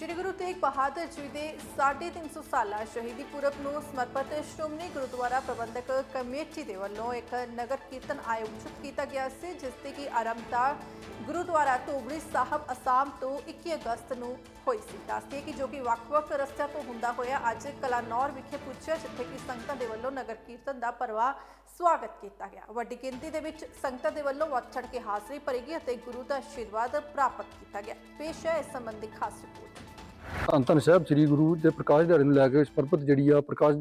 ਸ਼੍ਰੀ ਗੁਰੂ ਤੇਗ ਬਹਾਦਰ ਜੀ ਦੇ 350 ਸਾਲਾ ਸ਼ਹੀਦੀ ਪੁਰਬ ਨੂੰ ਸਮਰਪਿਤ ਸ਼੍ਰੋਮਣੀ ਗੁਰਦੁਆਰਾ ਪ੍ਰਬੰਧਕ ਕਮੇਟੀ ਦੇ ਵੱਲੋਂ ਇੱਕ ਨਗਰ ਕੀਰਤਨ ਆਯੋਜਿਤ ਕੀਤਾ ਗਿਆ ਸੀ, ਜਿਸ ਦੀ ਕਿ ਆਰੰਭਤਾ ਗੁਰਦੁਆਰਾ ਧੂਬੜੀ ਸਾਹਿਬ ਅਸਾਮ ਤੋਂ 21 ਅਗਸਤ ਨੂੰ ਹੋਈ ਸੀ। ਦੱਸਦੇ ਕਿ ਜੋ ਕਿ ਵੱਖ-ਵੱਖ ਰਸਤਿਆਂ ਤੋਂ ਹੁੰਦਾ ਹੋਇਆ, ਅੱਜ ਕਲਾਨੌਰ ਵਿਖੇ ਪੁੱਜਿਆ, ਜਿੱਥੇ ਕਿ ਸੰਗਤਾਂ ਦੇ ਵੱਲੋਂ ਨਗਰ ਕੀਰਤਨ ਦਾ ਪਰਵਾ ਸਵਾਗਤ ਕੀਤਾ ਗਿਆ। ਵੱਡੀ ਗਿਣਤੀ ਦੇ ਵਿੱਚ ਸੰਗਤਾਂ ਦੇ ਵੱਲੋਂ ਵੱਧ ਚੜ੍ਹ ਕੇ ਹਾਜ਼ਰੀ ਭਰੀ ਗਈ ਅਤੇ ਗੁਰੂ ਦਾ ਆਸ਼ੀਰਵਾਦ ਪ੍ਰਾਪਤ ਕੀਤਾ ਗਿਆ। ਪੇਸ਼ ਹੈ ਇਸ ਸੰਬੰਧੀ ਖਾਸ ਰਿਪੋਰਟ। ਧੰਨ ਧੰਨ ਸਾਹਿਬ, ਸ੍ਰੀ ਗੁਰੂ ਦੇ ਪ੍ਰਕਾਸ਼ ਦਿਹਾੜੇ ਨੂੰ ਲੈ ਕੇ ਸਮਰਪਿਤ ਜਿਹੜੀ ਆ, ਪ੍ਰਕਾਸ਼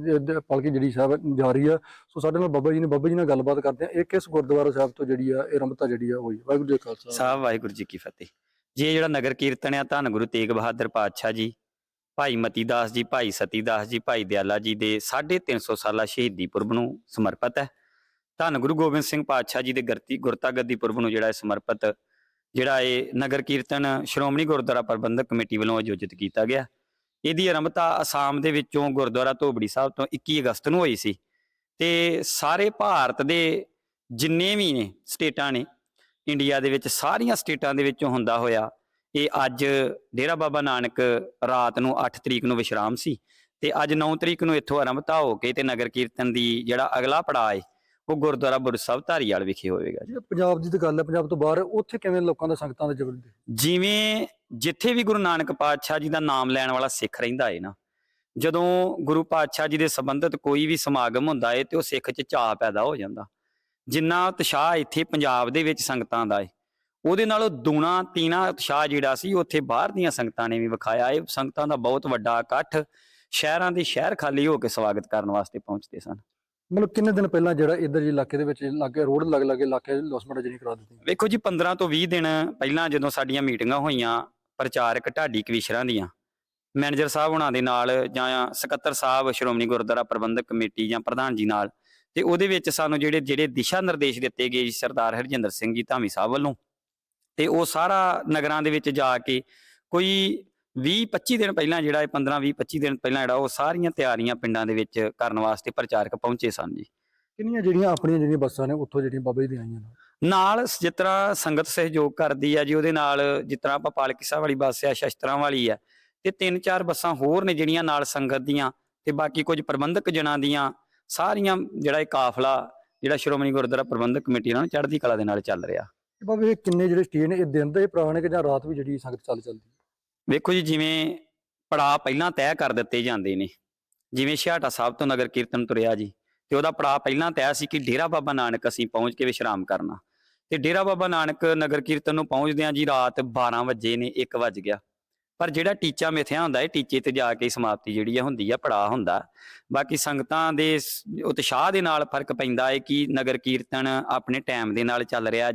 ਪਾਲਕੀ ਜਿਹੜੀ ਸਾਹਿਬ ਜਾ ਰਹੀ ਆ। ਸੋ ਸਾਡੇ ਨਾਲ ਬਾਬਾ ਜੀ ਨੇ, ਬਾਬਾ ਜੀ ਨਾਲ ਗੱਲਬਾਤ ਕਰਦੇ ਆ। ਇਹ ਕਿਸ ਗੁਰਦੁਆਰਾ ਸਾਹਿਬ ਤੋਂ ਜਿਹੜੀ ਆ, ਇਹ ਰਮਤਾ ਜਿਹੜੀ ਆ, ਹੋਈ? ਵਾਹਿਗੁਰੂ ਜੀ ਕਾ ਖਾਲਸਾ। ਸਾਹਿਬ, ਵਾਹਿਗੁਰੂ ਜੀ ਕੀ ਫਤਿਹ। ਜੀ, ਇਹ ਜਿਹੜਾ ਨਗਰ ਕੀਰਤਨ ਆ, ਧੰਨ ਗੁਰੂ ਤੇਗ ਬਹਾਦਰ ਪਾਤਸ਼ਾਹ ਜੀ, ਭਾਈ ਮਤੀ ਦਾਸ ਜੀ, ਭਾਈ ਸਤੀ ਦਾਸ ਜੀ, ਭਾਈ ਦਿਆਲਾ ਜੀ ਦੇ 350 ਸਾਲਾ ਸ਼ਹੀਦੀ ਪੁਰਬ ਨੂੰ ਸਮਰਪਿਤ ਹੈ। ਧੰਨ ਗੁਰੂ ਗੋਬਿੰਦ ਸਿੰਘ ਪਾਤਸ਼ਾਹ ਜੀ ਦੇ ਗਰਤੀ ਗੁਰਤਾ ਗੱਦੀ ਪੁਰਬ ਨੂੰ ਜਿਹੜਾ ਸਮਰਪਿਤ ਜਿਹੜਾ ਇਹ ਨਗਰ ਕੀਰਤਨ ਸ਼੍ਰੋਮਣੀ ਗੁਰਦੁਆਰਾ ਪ੍ਰਬੰਧਕ ਕਮੇਟੀ ਵੱਲੋਂ ਆਯੋਜਿਤ ਕੀਤਾ ਗਿਆ। ਇਹਦੀ ਆਰੰਭਤਾ ਅਸਾਮ ਦੇ ਵਿੱਚੋਂ ਗੁਰਦੁਆਰਾ ਧੋਬੜੀ ਸਾਹਿਬ ਤੋਂ 21 ਅਗਸਤ ਨੂੰ ਹੋਈ ਸੀ। ਤੇ ਸਾਰੇ ਭਾਰਤ ਦੇ ਜਿੰਨੇ ਵੀ ਨੇ ਸਟੇਟਾਂ ਨੇ, ਇੰਡੀਆ ਦੇ ਵਿੱਚ ਸਾਰੀਆਂ ਸਟੇਟਾਂ ਦੇ ਵਿੱਚੋਂ ਹੁੰਦਾ ਹੋਇਆ, ਇਹ ਅੱਜ ਡੇਰਾ ਬਾਬਾ ਨਾਨਕ ਰਾਤ ਨੂੰ 8 ਤਰੀਕ ਨੂੰ ਵਿਸ਼ਰਾਮ ਸੀ। ਤੇ ਅੱਜ 9 ਤਰੀਕ ਨੂੰ ਇੱਥੋਂ ਆਰੰਭਤਾ ਹੋ ਕੇ ਤੇ ਨਗਰ ਕੀਰਤਨ ਦੀ ਜਿਹੜਾ ਅਗਲਾ ਪੜਾਅ ਹੈ ਉਹ ਗੁਰਦੁਆਰਾ ਬੁਰਜ ਸਾਹਿਬ ਧਾਰੀਵਾਲ ਵਿਖੇ ਹੋਵੇਗਾ ਜੀ। ਪੰਜਾਬ ਦੀ ਤਾਂ ਗੱਲ ਹੈ ਪੰਜਾਬ ਤੋਂ ਬਾਹਰ ਉੱਥੇ ਕਿਵੇਂ ਲੋਕਾਂ ਦਾ ਸੰਗਤਾਂ ਦਾ ਜਬਰ ਜਿਵੇਂ ਜਿੱਥੇ ਵੀ ਗੁਰੂ ਨਾਨਕ ਪਾਤਸ਼ਾਹ ਜੀ ਦਾ ਨਾਮ ਲੈਣ ਵਾਲਾ ਸਿੱਖ ਰਹਿੰਦਾ ਹੈ ਨਾ ਜਦੋਂ ਗੁਰੂ ਪਾਤਸ਼ਾਹ ਜੀ ਦੇ ਸੰਬੰਧਿਤ ਕੋਈ ਵੀ ਸਮਾਗਮ ਹੁੰਦਾ ਹੈ ਤੇ ਉਹ ਸਿੱਖ 'ਚ ਚਾਅ ਪੈਦਾ ਹੋ ਜਾਂਦਾ। ਜਿੰਨਾ ਉਤਸ਼ਾਹ ਇੱਥੇ ਪੰਜਾਬ ਦੇ ਵਿੱਚ ਸੰਗਤਾਂ ਦਾ ਹੈ ਉਹਦੇ ਨਾਲੋਂ ਦੂਣਾ ਤੀਣਾ ਉਤਸ਼ਾਹ ਜਿਹੜਾ ਸੀ ਉੱਥੇ ਬਾਹਰ ਦੀਆਂ ਸੰਗਤਾਂ ਨੇ ਵੀ ਵਿਖਾਇਆ ਇਹ ਸੰਗਤਾਂ ਦਾ ਬਹੁਤ ਵੱਡਾ ਇਕੱਠ ਸ਼ਹਿਰਾਂ ਦੇ ਸ਼ਹਿਰ ਖਾਲੀ ਹੋ ਕੇ ਸਵਾਗਤ ਕਰਨ ਵਾਸਤੇ ਪਹੁੰਚਦੇ ਸਨ। ਮਤਲਬ ਕਿੰਨੇ ਦਿਨ ਪਹਿਲਾਂ ਜਿਹੜਾ ਇਧਰ ਜੀ ਇਲਾਕੇ ਦੇ ਵਿੱਚ ਲਾਗੇ ਰੋਡ ਲੱਗ ਲੱਗੇ ਇਲਾਕੇ ਲੋਸਮੈਂਟ ਜਿਹੜੀ ਕਰਾ ਦਿੱਤੀ? ਵੇਖੋ ਜੀ 15 ਤੋਂ 20 ਦਿਨ ਪਹਿਲਾਂ ਜਦੋਂ ਸਾਡੀਆਂ ਮੀਟਿੰਗਾਂ ਹੋਈਆਂ, ਪ੍ਰਚਾਰਕ ਢਾਡੀ ਕਵੀਸ਼ਰਾਂ ਦੀਆਂ, ਮੈਨੇਜਰ ਸਾਹਿਬ ਉਹਨਾਂ ਦੇ ਨਾਲ ਜਾਂ ਸਕੱਤਰ ਸਾਹਿਬ ਸ਼੍ਰੋਮਣੀ ਗੁਰਦੁਆਰਾ ਪ੍ਰਬੰਧਕ ਕਮੇਟੀ ਜਾਂ ਪ੍ਰਧਾਨ ਜੀ ਨਾਲ, ਤੇ ਉਹਦੇ ਵਿੱਚ ਸਾਨੂੰ ਜਿਹੜੇ ਜਿਹੜੇ ਦਿਸ਼ਾ ਨਿਰਦੇਸ਼ ਦਿੱਤੇ ਗਏ ਸਰਦਾਰ ਹਰਜਿੰਦਰ ਸਿੰਘ ਜੀ ਧਾਮੀ ਸਾਹਿਬ ਵੱਲੋਂ, ਤੇ ਉਹ ਸਾਰਾ ਨਗਰਾਂ ਦੇ ਵਿੱਚ ਜਾ ਕੇ ਕੋਈ 20 25 ਦਿਨ ਪਹਿਲਾਂ ਜਿਹੜਾ ਇਹ 15 20 25 ਦਿਨ ਪਹਿਲਾਂ ਜਿਹੜਾ ਉਹ ਸਾਰੀਆਂ ਤਿਆਰੀਆਂ ਪਿੰਡਾਂ ਦੇ ਵਿੱਚ ਕਰਨ ਵਾਸਤੇ ਪ੍ਰਚਾਰਕ ਪਹੁੰਚੇ ਸਨ ਜੀ। ਕਿੰਨੀਆਂ ਜਿਹੜੀਆਂ ਆਪਣੀਆਂ ਜਿਹੜੀਆਂ ਬੱਸਾਂ ਨੇ ਉੱਥੋਂ ਜਿਹੜੀਆਂ ਬਾਬਾ ਜੀ ਦੀਆਂ ਆਈਆਂ ਨੇ? ਨਾਲ ਜਿਸ ਤਰ੍ਹਾਂ ਸੰਗਤ ਸਹਿਯੋਗ ਕਰਦੀ ਆ ਜੀ ਉਹਦੇ ਨਾਲ ਜਿਸ ਤਰ੍ਹਾਂ ਆਪਾਂ ਪਾਲਕੀ ਸਾਹਿਬ ਵਾਲੀ ਬੱਸ ਆ ਸ਼ਸਤਰਾਂ ਵਾਲੀ ਆ ਤੇ ਤਿੰਨ ਚਾਰ ਬੱਸਾਂ ਹੋਰ ਨੇ ਜਿਹੜੀਆਂ ਨਾਲ ਸੰਗਤ ਦੀਆਂ ਤੇ ਬਾਕੀ ਕੁਝ ਪ੍ਰਬੰਧਕ ਜਨਾਂ ਦੀਆਂ ਸਾਰੀਆਂ ਜਿਹੜਾ ਇਹ ਕਾਫਲਾ ਜਿਹੜਾ ਸ਼੍ਰੋਮਣੀ ਗੁਰਦੁਆਰਾ ਪ੍ਰਬੰਧਕ ਕਮੇਟੀ ਨਾਲ ਚੜ੍ਹਦੀ ਕਲਾ ਦੇ ਨਾਲ ਚੱਲ ਰਿਹਾ। ਬਾਬਾ ਕਿੰਨੇ ਜਿਹੜੇ ਸਟੇ ਨੇ ਇਹ ਦਿਨ ਦੇ ਪੁਰਾਣੇ ਕਿ ਜਾਂ ਰਾਤ ਵੀ ਜਿਹੜੀ ਸੰਗਤ ਚੱਲ ਚੱਲਦੀ? ਵੇਖੋ ਜੀ, ਜਿਵੇਂ ਪੜਾਅ ਪਹਿਲਾਂ ਤੈਅ ਕਰ ਦਿੱਤੇ ਜਾਂਦੇ ਨੇ। ਜਿਵੇਂ ਛਿਆਟਾ ਸਾਹਿਬ ਤੋਂ ਨਗਰ ਕੀਰਤਨ ਤੁਰਿਆ ਜੀ। ਤੇ ਉਹਦਾ ਪੜਾਅ ਪਹਿਲਾਂ ਤੈਅ ਸੀ ਕਿ ਡੇਰਾ ਬਾਬਾ ਨਾਨਕ ਅਸੀਂ ਪਹੁੰਚ ਕੇ ਵਿਸ਼ਰਾਮ ਕਰਨਾ। ਤੇ ਡੇਰਾ ਬਾਬਾ ਨਾਨਕ ਨਗਰ ਕੀਰਤਨ ਨੂੰ ਪਹੁੰਚਦਿਆਂ ਜੀ ਰਾਤ 12 ਵਜੇ ਨੇ 1 ਵਜ ਗਿਆ। ਪਰ ਜਿਹੜਾ ਟੀਚਾ ਮਿਥਿਆ ਹੁੰਦਾ ਹੈ ਟੀਚੇ ਤੇ ਜਾ ਕੇ ਸਮਾਪਤੀ ਜਿਹੜੀ ਆ ਹੁੰਦੀ ਆ, ਪੜਾਅ ਹੁੰਦਾ। ਬਾਕੀ ਸੰਗਤਾਂ ਦੇ ਉਤਸ਼ਾਹ ਦੇ ਨਾਲ ਫ਼ਰਕ ਪੈਂਦਾ ਹੈ ਕਿ ਨਗਰ ਕੀਰਤਨ ਆਪਣੇ ਟਾਈਮ ਦੇ ਨਾਲ ਚੱਲ ਰਿਹਾ